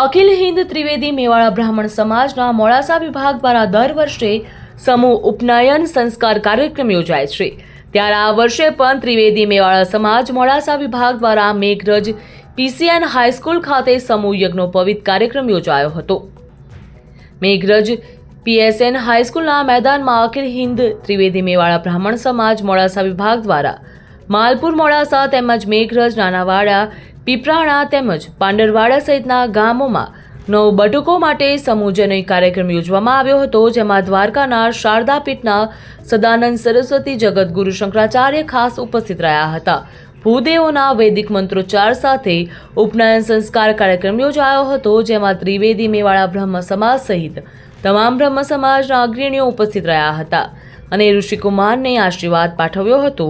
અખિલ હિન્દ ત્રિવેદી મેવાડા બ્રાહ્મણ સમાજના મોડાસા વિભાગ દ્વારા દર વર્ષે સમૂહ ઉપનયન સંસ્કાર કાર્યક્રમ યોજાય છે. ત્યારે આ વર્ષે પણ ત્રિવેદી મેવાડા સમાજ મોડાસા વિભાગ દ્વારા મેઘરજ પીસીએન હાઈસ્કૂલ ખાતે સમૂહ યજ્ઞો પવિત કાર્યક્રમ યોજાયો હતો. મેઘરજ પીએસએન હાઈસ્કૂલના મેદાનમાં અખિલ હિન્દ ત્રિવેદી મેવાડા બ્રાહ્મણ સમાજ મોડાસા વિભાગ દ્વારા માલપુર મોડાસા તેમજ મેઘરજ, નાનાવાડા, પીપરાણા તેમજ પાંડરવાડા સહિતના ગામોમાં નવ બટુકો માટે સમૂહજનય કાર્યક્રમ યોજવામાં આવ્યો હતો, જેમાં દ્વારકાના શારદા પીઠના સદાનંદ સરસ્વતી જગતગુરુ શંકરાચાર્ય ખાસ ઉપસ્થિત રહ્યા હતા. ભૂદેવોના વૈદિક મંત્રોચ્ચાર સાથે ઉપનયન સંસ્કાર કાર્યક્રમ યોજાયો હતો, જેમાં ત્રિવેદી મેવાડા બ્રહ્મ સમાજ સહિત તમામ બ્રહ્મ સમાજના અગ્રણીઓ ઉપસ્થિત રહ્યા હતા અને ઋષિકુમારને આશીર્વાદ પાઠવ્યો હતો.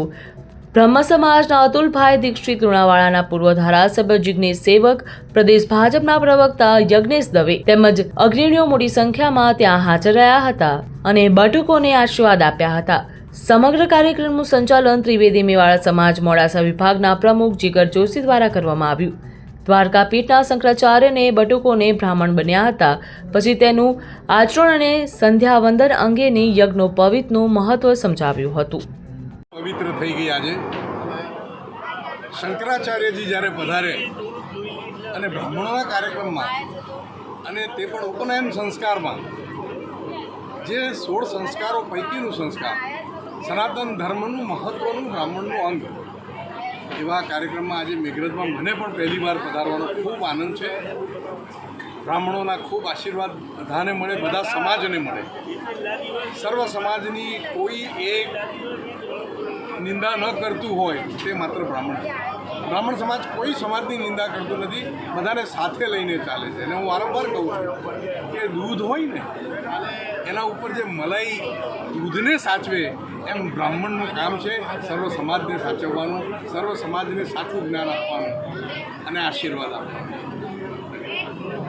બ્રહ્મ સમાજના અતુલભાઈ દીક્ષિત લુણાવાડાના પૂર્વ ધારાસભ્ય જિજ્ઞેશ સેવક, પ્રદેશ ભાજપના પ્રવક્તા યજ્ઞેશ દવે તેમજ અગ્રણીઓ મોટી સંખ્યામાં ત્યાં હાજર રહ્યા હતા અને બટુકોને આશીર્વાદ આપ્યા હતા. સમગ્ર કાર્યક્રમનું સંચાલન ત્રિવેદી મેવાડા સમાજ મોડાસા વિભાગના પ્રમુખ જીગર જોશી દ્વારા કરવામાં આવ્યું. દ્વારકા પીઠના શંકરાચાર્યને બટુકોને બ્રાહ્મણ બન્યા હતા. પછી તેનું આચરણ અને સંધ્યાવંદન અંગેની યજ્ઞોપવિતનું મહત્વ સમજાવ્યું હતું. પવિત્ર થઈ ગઈ આજે. શંકરાચાર્યજી જ્યારે પધારે અને બ્રાહ્મણોના કાર્યક્રમમાં અને તે પણ ઉપનયન સંસ્કારમાં, જે સોળ સંસ્કારો પૈકીનું સંસ્કાર, સનાતન ધર્મનું મહત્ત્વનું બ્રાહ્મણનું અંગ, એવા કાર્યક્રમમાં આજે મેઘરજમાં મને પણ પહેલી વાર પધારવાનો ખૂબ આનંદ છે. બ્રાહ્મણોના ખૂબ આશીર્વાદ બધાને મળે, બધા સમાજને મળે. સર્વ સમાજની કોઈ એક નિંદા ન કરતું હોય તે માત્ર બ્રાહ્મણ. બ્રાહ્મણ સમાજ કોઈ સમાજની નિંદા કરતું નથી, બધાને સાથે લઈને ચાલે છે. અને હું વારંવાર કહું છું કે દૂધ હોય ને, એના ઉપર જે મલાઈ દૂધને સાચવે, એમ બ્રાહ્મણનું કામ છે સર્વ સમાજને સાચવવાનું, સર્વ સમાજને સાચું જ્ઞાન આપવાનું અને આશીર્વાદ આપવાનું.